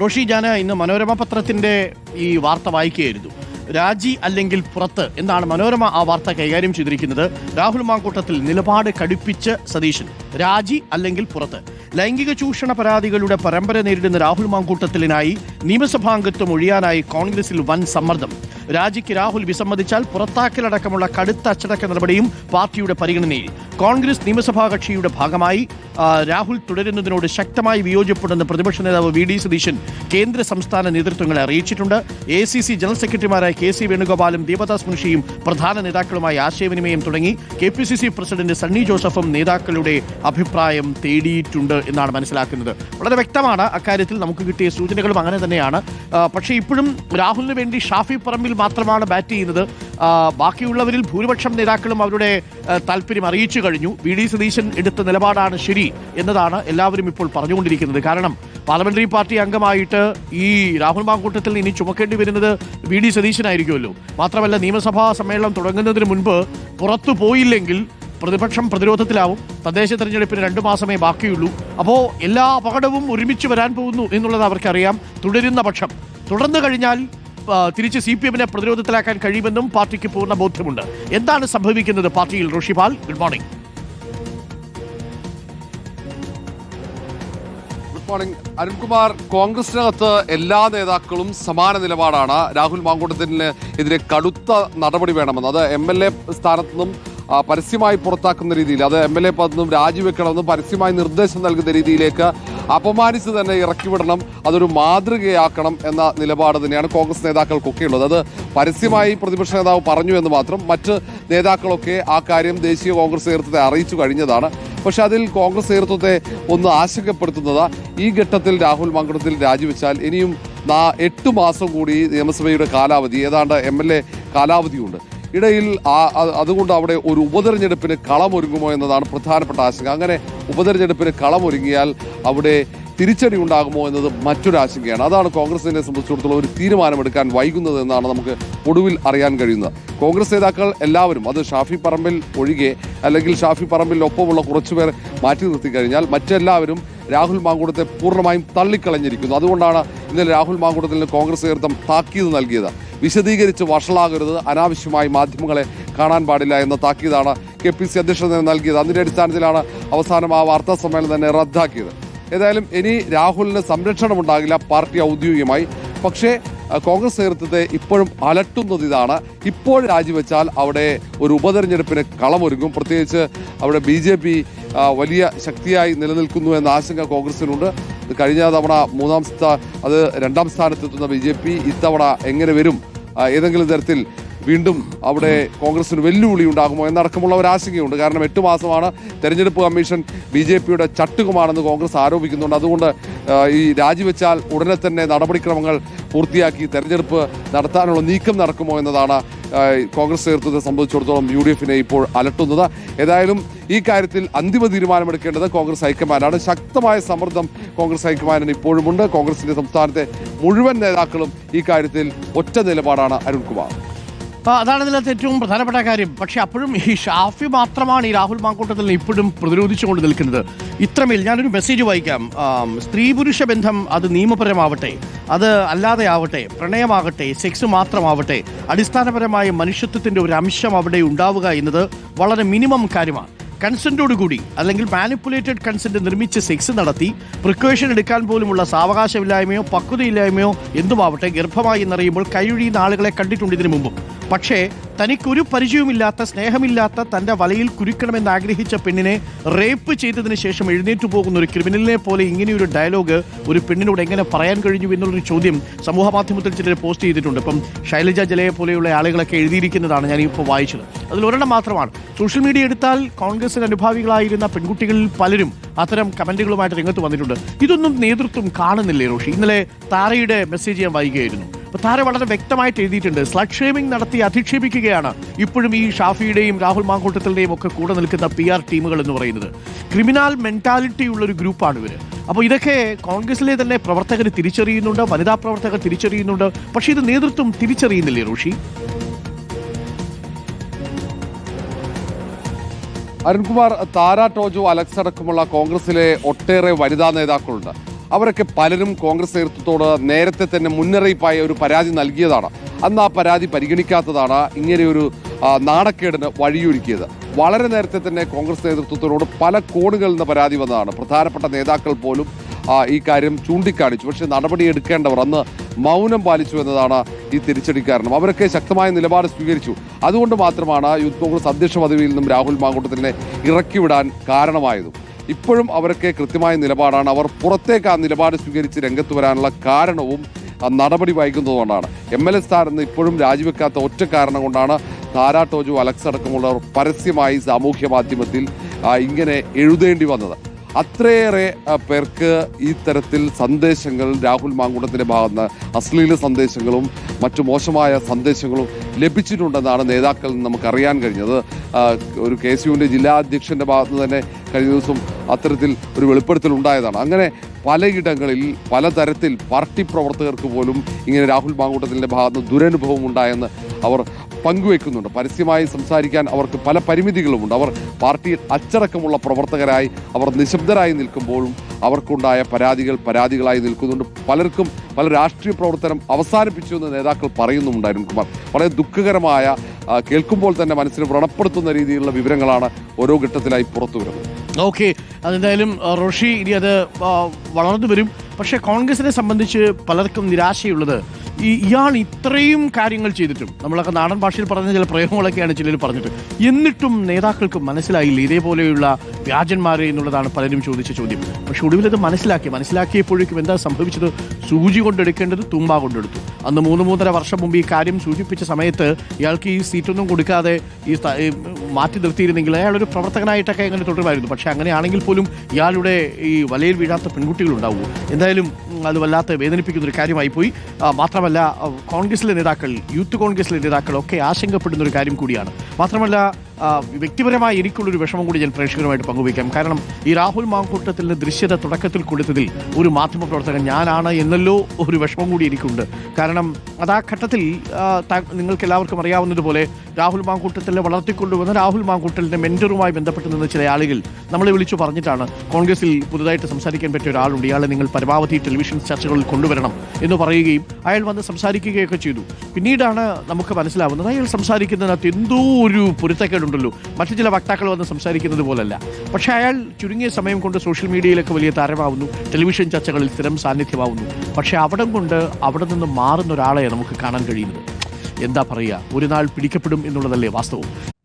റോഷി ഞാൻ ഇന്ന് മനോരമ പത്രത്തിന്റെ ഈ വാർത്ത വായിക്കുകയായിരുന്നു. രാജി അല്ലെങ്കിൽ പുറത്ത് എന്നാണ് മനോരമ ആ വാർത്ത കൈകാര്യം ചെയ്തിരിക്കുന്നത്. രാഹുൽ മാങ്കൂട്ടത്തിൽ നിലപാട് കടുപ്പിച്ച് സതീശൻ. രാജി അല്ലെങ്കിൽ പുറത്ത്. ലൈംഗിക ചൂഷണ പരാതികളുടെ പരമ്പര നേരിടുന്ന രാഹുൽ മാങ്കൂട്ടത്തിലിനായി നിയമസഭാംഗത്വം ഒഴിയാനായി കോൺഗ്രസിൽ വൻ സമ്മർദ്ദം. രാജിക്ക് രാഹുൽ വിസമ്മതിച്ചാൽ പുറത്താക്കലടക്കമുള്ള കടുത്ത അച്ചടക്ക നടപടിയും പാർട്ടിയുടെ പരിഗണനയിൽ. കോൺഗ്രസ് നിയമസഭാ കക്ഷിയുടെ ഭാഗമായി രാഹുൽ തുടരുന്നതിനോട് ശക്തമായി വിയോജിപ്പുണ്ടെന്ന് പ്രതിപക്ഷ നേതാവ് വി ഡി സതീശൻ കേന്ദ്ര സംസ്ഥാന നേതൃത്വങ്ങളെ അറിയിച്ചിട്ടുണ്ട്. എ സി സി ജനറൽ സെക്രട്ടറിമാരായ കെ സി വേണുഗോപാലും ദീപദാസ് മുൻഷിയും പ്രധാന നേതാക്കളുമായി ആശയവിനിമയം തുടങ്ങി. K P C C president Sunny ജോസഫും നേതാക്കളുടെ അഭിപ്രായം തേടിയിട്ടുണ്ട് എന്നാണ് മനസ്സിലാക്കുന്നത്. വളരെ വ്യക്തമാണ് അക്കാര്യത്തിൽ നമുക്ക് കിട്ടിയ സൂചനകളും അങ്ങനെ തന്നെയാണ്. പക്ഷേ ഇപ്പോഴും രാഹുലിന് വേണ്ടി ഷാഫി പറമ്പിൽ മാത്രമാണ് ബാറ്റ് ചെയ്യുന്നത്. ബാക്കിയുള്ളവരിൽ ഭൂരിപക്ഷം നേതാക്കളും അവരുടെ താല്പര്യം അറിയിച്ചു കഴിഞ്ഞു. വി ഡി സതീശൻ എടുത്ത നിലപാടാണ് ശരി എന്നതാണ് എല്ലാവരും ഇപ്പോൾ പറഞ്ഞുകൊണ്ടിരിക്കുന്നത്. കാരണം പാർലമെന്ററി പാർട്ടി അംഗമായിട്ട് ഈ രാഹുൽ മാങ്കൂട്ടത്തിൽ ഇനി ചുമക്കേണ്ടി വരുന്നത് വി ഡി സതീശനായിരിക്കുമല്ലോ. മാത്രമല്ല നിയമസഭാ സമ്മേളനം തുടങ്ങുന്നതിന് മുൻപ് പുറത്തു പോയില്ലെങ്കിൽ പ്രതിപക്ഷം പ്രതിരോധത്തിലാവും. തദ്ദേശ തെരഞ്ഞെടുപ്പിന് രണ്ടു മാസമേ ബാക്കിയുള്ളൂ. അപ്പോൾ എല്ലാ അപകടവും ഒരുമിച്ച് വരാൻ പോകുന്നു എന്നുള്ളത് അവർക്കറിയാം. തുടരുന്ന പക്ഷം. തുടർന്നു കഴിഞ്ഞാൽ തിരിച്ച് സി പി എമ്മിനെ പ്രതിരോധത്തിലാക്കാൻ കഴിയുമെന്നും പാർട്ടിക്ക് പൂർണ ബോധ്യമുണ്ട്. എന്താണ് സംഭവിക്കുന്നത് പാർട്ടിയിൽ Rishipal good morning good morning Arunkumar കോൺഗ്രസിനകത്ത് എല്ലാ നേതാക്കളും സമാന നിലപാടാണ്. രാഹുൽ മാങ്കൂട്ടത്തിന് എതിരെ കടുത്ത നടപടി വേണമെന്ന്. അത് എം എൽ എ സ്ഥാനത്തു നിന്നും പരസ്യമായി പുറത്താക്കുന്ന രീതിയിൽ അത് എം എൽ എ പദത്തിൽ രാജിവെക്കണമെന്നും പരസ്യമായി നിർദ്ദേശം നൽകുന്ന രീതിയിലേക്ക് അപമാനിച്ച് തന്നെ ഇറക്കിവിടണം അതൊരു മാതൃകയാക്കണം എന്ന നിലപാട് തന്നെയാണ് കോൺഗ്രസ് നേതാക്കൾക്കൊക്കെ ഉള്ളത് അത് പരസ്യമായി പ്രതിപക്ഷ നേതാവ് പറഞ്ഞു എന്ന് മാത്രം മറ്റ് നേതാക്കളൊക്കെ ആ കാര്യം ദേശീയ കോൺഗ്രസ് നേതൃത്വത്തെ അറിയിച്ചു കഴിഞ്ഞതാണ്. പക്ഷെ അതിൽ കോൺഗ്രസ് നേതൃത്വത്തെ ഒന്ന് ആശങ്കപ്പെടുത്തുന്നത് ഈ ഘട്ടത്തിൽ രാഹുൽ മങ്കടത്തിൽ രാജിവെച്ചാൽ ഇനിയും എട്ട് മാസം കൂടി നിയമസഭയുടെ കാലാവധി ഏതാണ്ട് എം എൽ എ കാലാവധിയുണ്ട്. ഇടയിൽ അതുകൊണ്ട് അവിടെ ഒരു ഉപതെരഞ്ഞെടുപ്പിന് കളമൊരുങ്ങുമോ എന്നതാണ് പ്രധാനപ്പെട്ട ആശങ്ക. അങ്ങനെ ഉപതെരഞ്ഞെടുപ്പിന് കളമൊരുങ്ങിയാൽ അവിടെ തിരിച്ചടി ഉണ്ടാകുമോ എന്നത് മറ്റൊരു ആശങ്കയാണ്. അതാണ് കോൺഗ്രസിനെ സംബന്ധിച്ചിടത്തോളം ഒരു തീരുമാനമെടുക്കാൻ വൈകുന്നത് എന്നാണ് നമുക്ക് ഒടുവിൽ അറിയാൻ കഴിയുന്നത്. കോൺഗ്രസ് നേതാക്കൾ എല്ലാവരും അത് ഷാഫി പറമ്പിൽ ഒഴികെ അല്ലെങ്കിൽ ഷാഫി പറമ്പിലൊപ്പമുള്ള കുറച്ചുപേർ മാറ്റി നിർത്തി കഴിഞ്ഞാൽ മറ്റെല്ലാവരും രാഹുൽ മാങ്കൂടത്തെ പൂർണമായും തള്ളിക്കളഞ്ഞിരിക്കുന്നു. അതുകൊണ്ടാണ് ഇന്നലെ രാഹുൽ മാങ്കൂടത്തിന് കോൺഗ്രസ് നേതൃത്വം താക്കീത് നൽകിയത്. വിശദീകരിച്ച് വഷളാകരുത്. അനാവശ്യമായി മാധ്യമങ്ങളെ കാണാൻ പാടില്ല എന്ന താക്കീതാണ് കെ പി സി അധ്യക്ഷൻ നൽകിയത്. അതിന്റെ അടിസ്ഥാനത്തിലാണ് അവസാനം ആ വാർത്താ സമ്മേളനം തന്നെ റദ്ദാക്കിയത്. ഏതായാലും ഇനി രാഹുലിന് സംരക്ഷണം ഉണ്ടാകില്ല പാർട്ടി ഔദ്യോഗികമായി. പക്ഷേ കോൺഗ്രസ് നേതൃത്വത്തെ ഇപ്പോഴും അലട്ടുന്നത് ഇതാണ്. ഇപ്പോൾ രാജിവെച്ചാൽ അവിടെ ഒരു ഉപതെരഞ്ഞെടുപ്പിന് കളമൊരുങ്ങും. പ്രത്യേകിച്ച് അവിടെ ബി ജെ പി വലിയ ശക്തിയായി നിലനിൽക്കുന്നു എന്ന ആശങ്ക കോൺഗ്രസിനുണ്ട്. കഴിഞ്ഞ തവണ മൂന്നാം സ്ഥാ അത് രണ്ടാം സ്ഥാനത്തെത്തുന്ന ബി ജെ പി ഇത്തവണ എങ്ങനെ വരും? ഏതെങ്കിലും തരത്തിൽ വീണ്ടും അവിടെ കോൺഗ്രസിന് വെല്ലുവിളി ഉണ്ടാകുമോ എന്നടക്കമുള്ള ഒരു ആശങ്കയുണ്ട്. കാരണം എട്ട് മാസമാണ് തെരഞ്ഞെടുപ്പ് കമ്മീഷൻ ബി ജെ പിയുടെ ചട്ടുകമാണെന്ന് കോൺഗ്രസ് ആരോപിക്കുന്നുണ്ട്. അതുകൊണ്ട് ഈ രാജിവെച്ചാൽ ഉടനെ തന്നെ നടപടിക്രമങ്ങൾ പൂർത്തിയാക്കി തെരഞ്ഞെടുപ്പ് നടത്താനുള്ള നീക്കം നടക്കുമോ എന്നതാണ് കോൺഗ്രസ് നേതൃത്വത്തെ സംബന്ധിച്ചിടത്തോളം യു ഡി എഫിനെ ഇപ്പോൾ അലട്ടുന്നത്. ഏതായാലും ഈ കാര്യത്തിൽ അന്തിമ തീരുമാനമെടുക്കേണ്ടത് കോൺഗ്രസ് ഹൈക്കമാൻഡാണ്. ശക്തമായ സമ്മർദ്ദം കോൺഗ്രസ് ഹൈക്കമാൻഡിന് ഇപ്പോഴുമുണ്ട്. കോൺഗ്രസിന്റെ സംസ്ഥാനത്തെ മുഴുവൻ നേതാക്കളും ഈ കാര്യത്തിൽ ഒറ്റ നിലപാടാണ് അരുൺകുമാർ. അതാണ് ഇതിനകത്ത് ഏറ്റവും പ്രധാനപ്പെട്ട കാര്യം. പക്ഷേ അപ്പോഴും ഈ ഷാഫി മാത്രമാണ് ഈ രാഹുൽ മാങ്കൂട്ടത്തിൽ ഇപ്പോഴും പ്രതിരോധിച്ചുകൊണ്ട് നിൽക്കുന്നത്. ഇത്രമേൽ ഞാനൊരു മെസ്സേജ് വായിക്കാം. സ്ത്രീ പുരുഷ ബന്ധം അത് നിയമപരമാവട്ടെ അത് അല്ലാതെ ആവട്ടെ പ്രണയമാകട്ടെ സെക്സ് മാത്രമാവട്ടെ അടിസ്ഥാനപരമായ മനുഷ്യത്വത്തിന്റെ ഒരു അംശം അവിടെ ഉണ്ടാവുക എന്നത് വളരെ മിനിമം കാര്യമാണ്. കൺസെന്റോടുകൂടി അല്ലെങ്കിൽ മാനിപ്പുലേറ്റഡ് കൺസെന്റ് നിർമ്മിച്ച് സെക്സ് നടത്തി പ്രിക്കോഷൻ എടുക്കാൻ പോലുമുള്ള സാവകാശമില്ലായ്മയോ പക്വതയില്ലായ്മയോ എന്തുമാവട്ടെ ഗർഭമായി എന്നറിയുമ്പോൾ കൈയൊഴിയുന്ന ആളുകളെ കണ്ടിട്ടുണ്ട് ഇതിനു മുമ്പും. പക്ഷേ തനിക്കൊരു പരിചയവുമില്ലാത്ത സ്നേഹമില്ലാത്ത തന്റെ വലയിൽ കുരുക്കണമെന്ന് ആഗ്രഹിച്ച പെണ്ണിനെ റേപ്പ് ചെയ്തതിന് ശേഷം എഴുന്നേറ്റ് പോകുന്ന ഒരു ക്രിമിനലിനെ പോലെ ഇങ്ങനെയൊരു ഡയലോഗ് ഒരു പെണ്ണിനോട് എങ്ങനെ പറയാൻ കഴിഞ്ഞു എന്നുള്ളൊരു ചോദ്യം സമൂഹ മാധ്യമത്തിൽ ചിലർ പോസ്റ്റ് ചെയ്തിട്ടുണ്ട്. ഇപ്പം ശൈലജ ജലയെ പോലെയുള്ള ആളുകളൊക്കെ എഴുതിയിരിക്കുന്നതാണ് ഞാൻ ഇപ്പോൾ വായിച്ചത്. അതിൽ ഒരെണ്ണം മാത്രമാണ്. സോഷ്യൽ മീഡിയ എടുത്താൽ കോൺഗ്രസിന് അനുഭാവികളായിരുന്ന പെൺകുട്ടികളിൽ പലരും അത്തരം കമന്റുകളുമായിട്ട് രംഗത്ത് വന്നിട്ടുണ്ട്. ഇതൊന്നും നേതൃത്വം കാണുന്നില്ലേ റോഷി? ഇന്നലെ താരയുടെ മെസ്സേജ് ഞാൻ വായിക്കുകയായിരുന്നു. താര വളരെ വ്യക്തമായിട്ട് എഴുതിയിട്ടുണ്ട്. സ്ലഡ് ഷേമിംഗ് നടത്തി അധിക്ഷേപിക്കുകയാണ്. ഇപ്പോഴും ഈ ഷാഫിയുടെയും രാഹുൽ മാങ്കൂട്ടത്തിന്റെയും ഒക്കെ കൂടെ നിൽക്കുന്ന പി ആർ ടീമുകൾ എന്ന് പറയുന്നത്. ക്രിമിനൽ മെന്റാലിറ്റി ഉള്ള ഒരു ഗ്രൂപ്പാണ് ഇവർ അപ്പോൾ ഇതൊക്കെ കോൺഗ്രസിലെ തന്നെ പ്രവർത്തകർ തിരിച്ചറിയുന്നുണ്ട് വനിതാ പ്രവർത്തകർ തിരിച്ചറിയുന്നുണ്ട്. പക്ഷേ ഇത് നേതൃത്വം തിരിച്ചറിയുന്നില്ലേ റോഷി? അരുൺകുമാർ താര ടോജോ അലക്സ് അടക്കമുള്ള കോൺഗ്രസിലെ ഒട്ടേറെ വനിതാ നേതാക്കളുണ്ട്. അവരൊക്കെ പലരും കോൺഗ്രസ് നേതൃത്വത്തോട് നേരത്തെ തന്നെ മുന്നറിയിപ്പായ ഒരു പരാതി നൽകിയതാണ്. അന്ന് ആ പരാതി പരിഗണിക്കാത്തതാണ് ഇങ്ങനെയൊരു നാണക്കേടിന് വഴിയൊരുക്കിയത്. വളരെ നേരത്തെ തന്നെ കോൺഗ്രസ് നേതൃത്വത്തിനോട് പല കോണുകളിൽ നിന്ന് പരാതി വന്നതാണ്. പ്രധാനപ്പെട്ട നേതാക്കൾ പോലും ഈ കാര്യം ചൂണ്ടിക്കാണിച്ചു. പക്ഷേ നടപടി എടുക്കേണ്ടവർ അന്ന് മൗനം പാലിച്ചു എന്നതാണ് ഈ തിരിച്ചടി കാരണം. അവരൊക്കെ ശക്തമായ നിലപാട് സ്വീകരിച്ചു. അതുകൊണ്ട് മാത്രമാണ് യൂത്ത് കോൺഗ്രസ് അധ്യക്ഷ പദവിയിൽ നിന്നും രാഹുൽ മാങ്കൂട്ടത്തിനെ ഇറക്കിവിടാൻ കാരണമായതും. ഇപ്പോഴും അവരൊക്കെ കൃത്യമായ നിലപാടാണ്. അവർ പുറത്തേക്ക് ആ നിലപാട് സ്വീകരിച്ച് രംഗത്ത് വരാനുള്ള കാരണവും നടപടി വൈകുന്നതുകൊണ്ടാണ്. എം എൽ എ സ്ഥാനത്ത് ഇപ്പോഴും രാജിവെക്കാത്ത ഒറ്റ കാരണം കൊണ്ടാണ് താരാ ടോജു അലക്സ് അടക്കമുള്ളവർ പരസ്യമായി സാമൂഹ്യ മാധ്യമത്തിൽ ഇങ്ങനെ എഴുതേണ്ടി വന്നത്. അത്രയേറെ പേർക്ക് ഈ തരത്തിൽ സന്ദേശങ്ങൾ രാഹുൽ മാങ്കുടത്തിന്റെ ഭാഗത്ത് അശ്ലീല സന്ദേശങ്ങളും മറ്റു മോശമായ സന്ദേശങ്ങളും ലഭിച്ചിട്ടുണ്ടെന്നാണ് നേതാക്കളിൽ നിന്ന് നമുക്കറിയാൻ കഴിഞ്ഞത്. ഒരു കെ സി യുവിന്റെ ജില്ലാ അധ്യക്ഷന്റെ ഭാഗത്തുനിന്ന് തന്നെ കഴിഞ്ഞ ദിവസം അത്തരത്തിൽ ഒരു വെളിപ്പെടുത്തൽ ഉണ്ടായതാണ്. അങ്ങനെ പലയിടങ്ങളിൽ പലതരത്തിൽ പാർട്ടി പ്രവർത്തകർക്ക് പോലും ഇങ്ങനെ രാഹുൽ മാങ്കൂട്ടത്തിന്റെ ഭാഗത്ത് ദുരനുഭവം ഉണ്ടായെന്ന് അവർ പങ്കുവെക്കുന്നുണ്ട്. പരസ്യമായി സംസാരിക്കാൻ അവർക്ക് പല പരിമിതികളുമുണ്ട്. അവർ പാർട്ടിയിൽ അച്ചടക്കമുള്ള പ്രവർത്തകരായി അവർ നിശബ്ദരായി നിൽക്കുമ്പോഴും അവർക്കുണ്ടായ പരാതികൾ പരാതികളായി നിൽക്കുന്നുണ്ട്. പലർക്കും പല രാഷ്ട്രീയ പ്രവർത്തനം അവസാനിപ്പിച്ചു എന്ന് നേതാക്കൾ പറയുന്നുമുണ്ട് അരുൺകുമാർ വളരെ ദുഃഖകരമായ കേൾക്കുമ്പോൾ തന്നെ മനസ്സിന് വ്രണപ്പെടുത്തുന്ന രീതിയിലുള്ള വിവരങ്ങളാണ് ഓരോ ഘട്ടത്തിലായി പുറത്തു വരുന്നത് ഓക്കെ അതെന്തായാലും റോഷി ഇനി അത് വളർന്നു വരും. പക്ഷേ കോൺഗ്രസിനെ സംബന്ധിച്ച് പലർക്കും നിരാശയുള്ളത് ഈ ഇയാൾ ഇത്രയും കാര്യങ്ങൾ ചെയ്തിട്ടും നമ്മളൊക്കെ നാടൻ ഭാഷയിൽ പറഞ്ഞ ചില പ്രയോഗങ്ങളൊക്കെയാണ് ചിലർ പറഞ്ഞിട്ട് എന്നിട്ടും നേതാക്കൾക്ക് മനസ്സിലായില്ല. ഇതേപോലെയുള്ള വ്യാജന്മാരെ എന്നുള്ളതാണ് പലരും ചോദിച്ച ചോദ്യം. പക്ഷെ ഒടുവിലത് മനസ്സിലാക്കി. മനസ്സിലാക്കിയപ്പോഴേക്കും എന്താ സംഭവിച്ചത്? സൂചി കൊണ്ടെടുക്കേണ്ടത് തുമ്പ കൊണ്ടെടുത്തു. അന്ന് മൂന്ന് മൂന്നര വർഷം മുമ്പ് ഈ കാര്യം സൂചിപ്പിച്ച സമയത്ത് ഇയാൾക്ക് ഈ സീറ്റൊന്നും കൊടുക്കാതെ ഈ മാറ്റി നിർത്തിയിരുന്നെങ്കിൽ അയാളൊരു പ്രവർത്തകനായിട്ടൊക്കെ അങ്ങനെ തുടരുമായിരുന്നു? പക്ഷേ അങ്ങനെയാണെങ്കിൽ പോലും ഇയാളുടെ ഈ വലയിൽ വീഴാത്ത പെൺകുട്ടികളുണ്ടാവും എന്തായാലും അത് വല്ലാത്ത വേദനിപ്പിക്കുന്ന ഒരു കാര്യമായി പോയി. മാത്രമല്ല കോൺഗ്രസിലെ നേതാക്കൾ യൂത്ത് കോൺഗ്രസിലെ നേതാക്കളൊക്കെ ആശങ്കപ്പെടുന്ന ഒരു കാര്യം കൂടിയാണ്. മാത്രമല്ല വ്യക്തിപരമായി എനിക്കുള്ളൊരു വിഷമം കൂടി ഞാൻ പ്രേക്ഷകരുമായിട്ട് പങ്കുവയ്ക്കാം. കാരണം ഈ രാഹുൽ മാങ്കൂട്ടത്തിന്റെ ദൃശ്യത തുടക്കത്തിൽ കൊടുത്തതിൽ ഒരു മാധ്യമപ്രവർത്തകൻ ഞാനാണ് എന്നല്ലോ ഒരു വിഷമം കൂടി എനിക്കുണ്ട്. കാരണം അത് ആ ഘട്ടത്തിൽ നിങ്ങൾക്ക് എല്ലാവർക്കും അറിയാവുന്നതുപോലെ രാഹുൽ മാങ്കൂട്ടത്തിലെ വളർത്തിക്കൊണ്ടുവന്ന രാഹുൽ മാങ്കൂട്ടലിന്റെ മെന്ററുമായി ബന്ധപ്പെട്ട് നിന്ന് ചില ആളുകൾ നമ്മളെ വിളിച്ചു പറഞ്ഞിട്ടാണ് കോൺഗ്രസിൽ പുതുതായിട്ട് സംസാരിക്കാൻ പറ്റിയ ഒരാളുണ്ട്. ഇയാളെ നിങ്ങൾ പരമാവധി ടെലിവിഷൻ ചർച്ചകളിൽ കൊണ്ടുവരണം എന്ന് പറയുകയും അയാൾ വന്ന് സംസാരിക്കുകയൊക്കെ ചെയ്തു. പിന്നീടാണ് നമുക്ക് മനസ്സിലാവുന്നത് അയാൾ സംസാരിക്കുന്നതിനകത്ത് എന്തോ ഒരു പൊരുത്തക്കേടുണ്ടല്ലോ മറ്റു ചില വക്താക്കൾ വന്ന് സംസാരിക്കുന്നത് പോലല്ല. പക്ഷേ അയാൾ ചുരുങ്ങിയ സമയം കൊണ്ട് സോഷ്യൽ മീഡിയയിലൊക്കെ വലിയ താരമാവുന്നു. ടെലിവിഷൻ ചർച്ചകളിൽ സ്ഥിരം സാന്നിധ്യമാവുന്നു. പക്ഷേ അവിടം കൊണ്ട് അവിടെ നിന്ന് മാറുന്ന ഒരാളെ നമുക്ക് കാണാൻ കഴിയുന്നത്. എന്താ പറയുക? ഒരു നാൾ പിടിക്കപ്പെടും എന്നുള്ളതല്ലേ വാസ്തവം.